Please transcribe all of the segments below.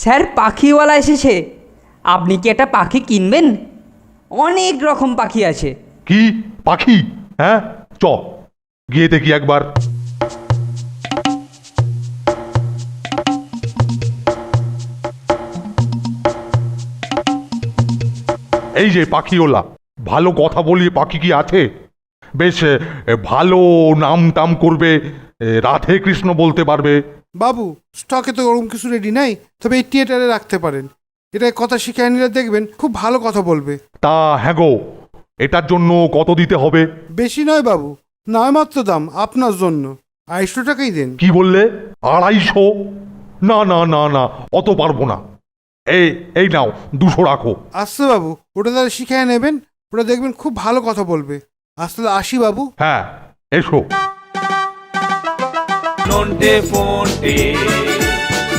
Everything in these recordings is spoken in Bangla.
স্যার, পাখিওয়ালা এসেছে। আপনি কি একটা পাখি কিনবেন? অনেক রকম পাখি আছে। কি? পাখি? হ্যাঁ? চ, গিয়ে দেখি একবার। এই যে পাখিওলা ভালো কথা বলিয়ে পাখি কি আছে? বেশ ভালো নাম টাম করবে রাধে কৃষ্ণ বলতে পারবে। বাবু স্টকে তো ওরকম কিছু রেডি নাই তবে এই থিয়েটারে রাখতে পারেন। এটা কথা শিখিয়ে নিলে দেখবেন খুব ভালো কথা বলবে। তা হ্যাঁ গো এটার জন্য কত দিতে হবে? বেশি নয় বাবু নয় মাত্র দাম আপনার জন্য। আড়াইশো টাকাই দেন। কি বললে? আড়াইশো? না না না না অত পারব না। এই এই নাও দুশো রাখো। আসতে বাবু ওটা তাহলে শিখিয়ে নেবেন ওটা দেখবেন খুব ভালো কথা বলবে। আসলে আসি বাবু। হ্যাঁ এসো। নন্টে ফোনটে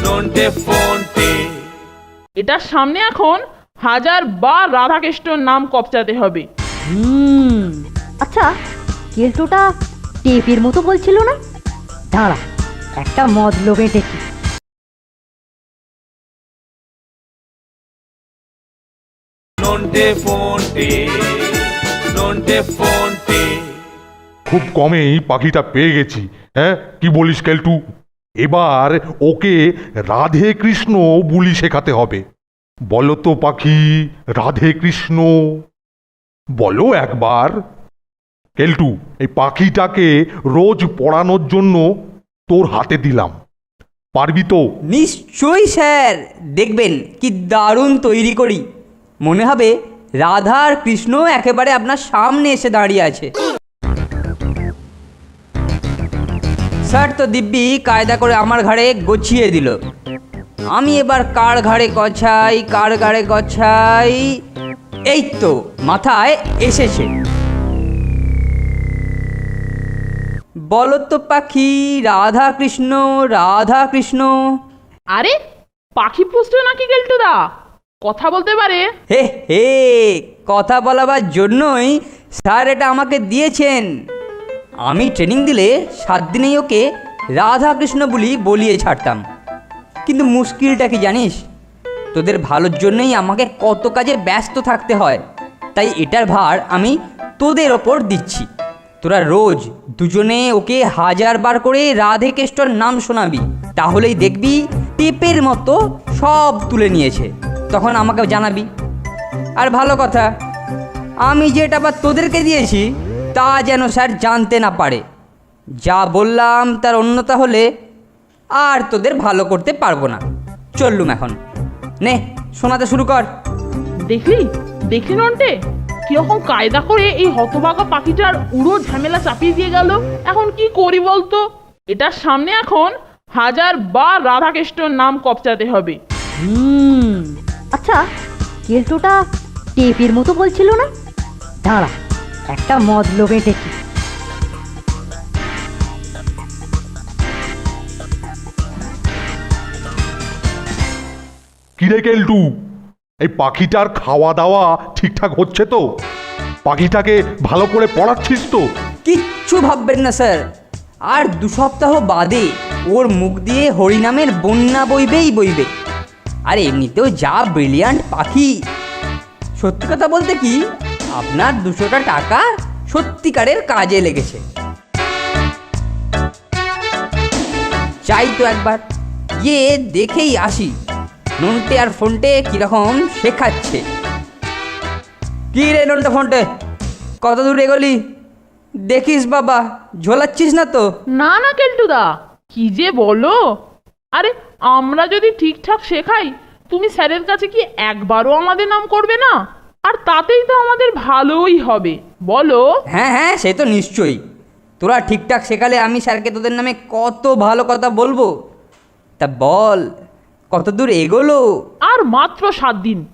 নন্টে ফোনটে এটার সামনে এখন হাজার বার রাধাকৃষ্ণর নাম কপচাতে হবে। হুম। আচ্ছা কেলটোটা টেপের মতো বলছিল না? দাঁড়া একটা মদ লোভে দেখি নন্টে ফোনটে নন্টে ফোনটে খুব কমেই পাখিটা পেয়ে গেছি। হ্যাঁ কি বলিস কেলটু? এবার ওকে রাধে কৃষ্ণ বুলি শেখাতে হবে। বলো তো পাখি, রাধে কৃষ্ণ। বলো একবার। কেলটু, এই পাখিটাকে রোজ পড়ানোর জন্য তোর হাতে দিলাম। পারবি তো? নিশ্চয়ই স্যার। দেখবেন কি দারুণ তৈরি করি। মনে হবে রাধা আর কৃষ্ণ একেবারে আপনার সামনে এসে দাঁড়িয়ে আছে। স্যার তো দিব্যি কায়দা করে আমার ঘাড়ে গছিয়ে দিল। আমি এবার কার ঘাড়ে গছাই কার ঘাড়ে গছাই? এই তো মাথায় এসেছে। বলো তো পাখি রাধা কৃষ্ণ রাধা কৃষ্ণ। আরে পাখি পুষ্ট নাকি গেলটুদা কথা বলতে পারে। হে হে কথা বলাবার জন্যই স্যার এটা আমাকে দিয়েছেন। আমি ট্রেনিং দিলে সাত দিনেই ওকে রাধাকৃষ্ণ বলি বলিয়ে ছাড়তাম। কিন্তু মুশকিলটা কি জানিস? তোদের ভালোর জন্যই আমাকে কত কাজে ব্যস্ত থাকতে হয়। তাই এটার ভার আমি তোদের ওপর দিচ্ছি। তোরা রোজ দুজনে ওকে হাজার বার করে রাধে কৃষ্ণর নাম শোনাবি। তাহলেই দেখবি টেপের মতো সব তুলে নিয়েছে। তখন আমাকে জানাবি। আর ভালো কথা, আমি যেটা আবার তোদেরকে দিয়েছি তা যেন স্যার জানতে না পারে। যা বললাম তার অন্যতা হলে আর তোদের ভালো করতে পারব না। চললুম এখন। নে শোনাতে শুরু কর। দেখলি? দেখলি নন্টে কীরকম কায়দা করে এই হতভাগা পাখিটার উড়ো ঝামেলা চাপিয়ে দিয়ে গেল? এখন কি করি বলতো? এটার সামনে এখন হাজার বার রাধাকৃষ্ণর নাম কপচাতে হবে। হুম। আচ্ছা কেলটোটা টেপের মতো বলছিল না? দাঁড়া একটা মদ লোভে দেখি। কিরে কেলটু? এই পাখিটার খাওয়া দাওয়া ঠিকঠাক হচ্ছে তো? পাখিটাকে ভালো করে পড়াচ্ছিস তো? কিচ্ছু ভাববেন না স্যার। আর দু সপ্তাহ বাদে ওর মুখ দিয়ে হরিনামের বন্যা বইবেই বইবে। আর এমনিতেও যা ব্রিলিয়ান্ট পাখি। সত্যি কথা বলতে কি আপনার দুশোটা টাকা সত্যিকারের কাজে লেগেছে। চাই তো একবার, গিয়ে দেখেই আসি, নন্টে আর ফোনটে কীরকম শেখাচ্ছে। কি রে নন্টে ফোনটে, কত দূর এগোলি? দেখিস বাবা, ঝোলাচ্ছিস না তো? না না কেলটুদা কি যে বলো? আরে, আমরা যদি ঠিকঠাক শেখাই, তুমি স্যারের কাছে কি একবারও আমাদের নাম করবে না? আর তাতেই তো আমাদের ভালোই হবে। বলো। হ্যাঁ হ্যাঁ সে তো নিশ্চয়ই। তোরা ঠিকঠাক শেখালে আমি স্যারকে তোদের নামে কত ভালো কথা বলব। তা বল কত দূর এগোলো? আর মাত্র সাত দিন।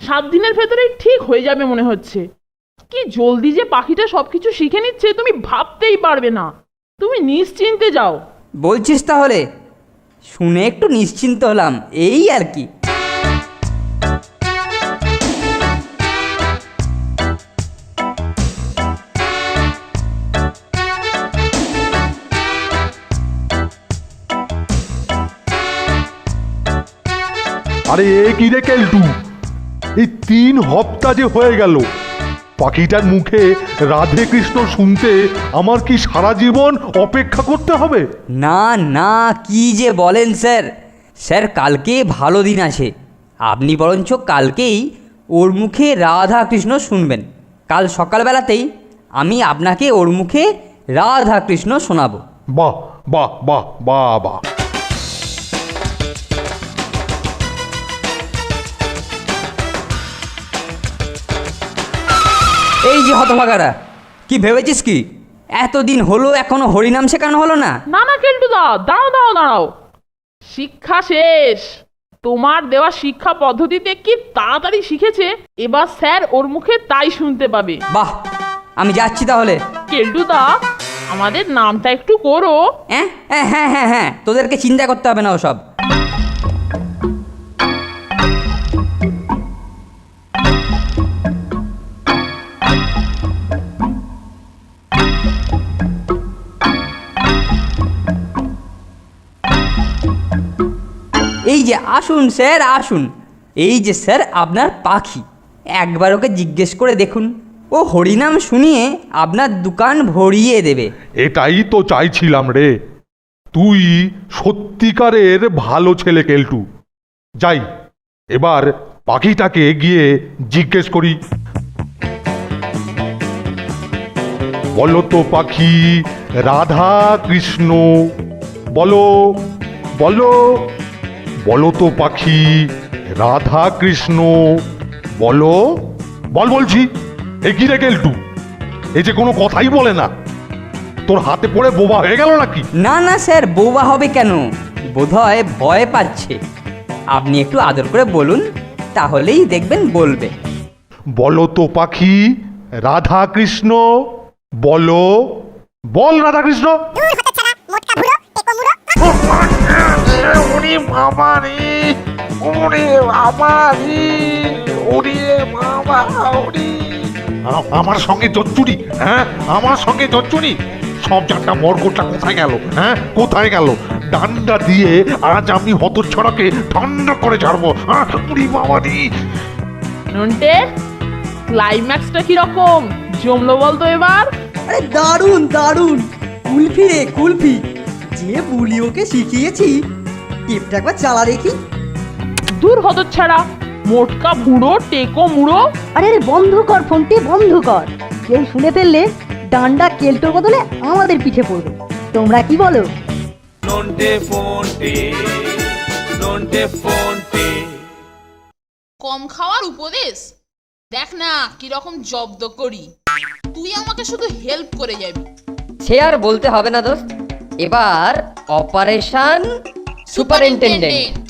সাত দিনের ভেতরেই ঠিক হয়ে যাবে মনে হচ্ছে। কি জলদি যে পাখিটা সবকিছু শিখে নিচ্ছে তুমি ভাবতেই পারবে না। তুমি নিশ্চিন্তে যাও। বলছিস তাহলে? শুনে একটু নিশ্চিন্ত হলাম এই আর কি। আরে এ কি রে কেলটু? এই তিন হপ্তা যে হয়ে গেল পাখিটার মুখে রাধে কৃষ্ণ শুনতে আমার কি সারা জীবন অপেক্ষা করতে হবে? না না কি যে বলেন স্যার। স্যার কালকে ভালো দিন আছে। আপনি বরঞ্চ কালকেই ওর মুখে রাধা কৃষ্ণ শুনবেন। কাল সকালবেলাতেই আমি আপনাকে ওর মুখে রাধা কৃষ্ণ শোনাবো। বাহ বাহ বাহ বাহ বাহ। এই যে হতভাগারা কি ভেবেছিস কি? এতদিন হলো এখনও হরিনাম শেখানো হলো না? না না কেলটু দা দাও দাও। দাঁড়াও শিক্ষা শেষ। তোমার দেওয়া শিক্ষা পদ্ধতিতে কি তাড়াতাড়ি শিখেছে? এবার স্যার ওর মুখে তাই শুনতে পাবে। বাহ আমি যাচ্ছি তাহলে। কেলটু দা আমাদের নামটা একটু করো। হ্যাঁ? হ্যাঁ হ্যাঁ হ্যাঁ হ্যাঁ তোদেরকে চিন্তা করতে হবে না ওসব। এই যে আসুন স্যার, আসুন। এই যে স্যার, আপনার পাখি। একবার ওকে জিজ্ঞেস করে দেখুন। ও হরিনাম শুনিয়ে আপনার দোকান ভরিয়ে দেবে। এটাই তো চাইছিলাম রে। তুই সত্যিকারের ভালো ছেলে, কেলটু। যাই, এবার পাখিটাকে গিয়ে জিজ্ঞেস করি। বলো তো পাখি, রাধা কৃষ্ণ, বলো বলো বলো তো পাখি রাধা কৃষ্ণ। বলো বল বলছি এ কি রে কেলটু? এই যে কোনো কথাই বলে না। তোর হাতে পড়ে বোবা হয়ে গেল নাকি? না না স্যার বোবা হবে কেন? বোধহয় ভয় পাচ্ছে। আপনি একটু আদর করে বলুন তাহলেই দেখবেন বলবে। বলো তো পাখি রাধা কৃষ্ণ। বলো বল রাধা কৃষ্ণ। ওরে বাবা রে ওরে বাবা রে ওরে বাবা ওরে আমার সঙ্গে জচ্চুরি হ্যাঁ? আমার সঙ্গে জচ্চুরি। সব জানটা মর্গটা কোথায় গেল হ্যাঁ? কোথায় গেল? ডান্ডা দিয়ে আজ আমি ছড়াকে ঠান্ডা করে ছাড়বো হ্যাঁ? উরি বাবা রে নন্টে ক্লাইম্যাক্সটা কীরকম? জমলো বলতো এবার? আরে দারুণ দারুণ। কুলফি রে কুলফি। যে বুলি ওকে শিখিয়েছি টিপটা একবার চালা দেখি। দূর হতো ছাড়া মোটকা বুড়ো টেকো মুড়ো। আরে আরে বন্ধ কর ফোনটি বন্ধ কর। কেউ শুনে ফেললে ডান্ডা কেল্টোর বদলে আমাদের পিঠে পড়বে। তোমরা কি বলো? নন্টে ফোনটে নন্টে ফোনটে কম খাওয়ার উপদেশ? দেখ না কীরকম জব্দ করি। তুই আমাকে শুধু হেল্প করে যাবি। সে আর বলতে হবে না দোস্ত। এবার অপারেশন সুপারিনটেন্ডেন্ট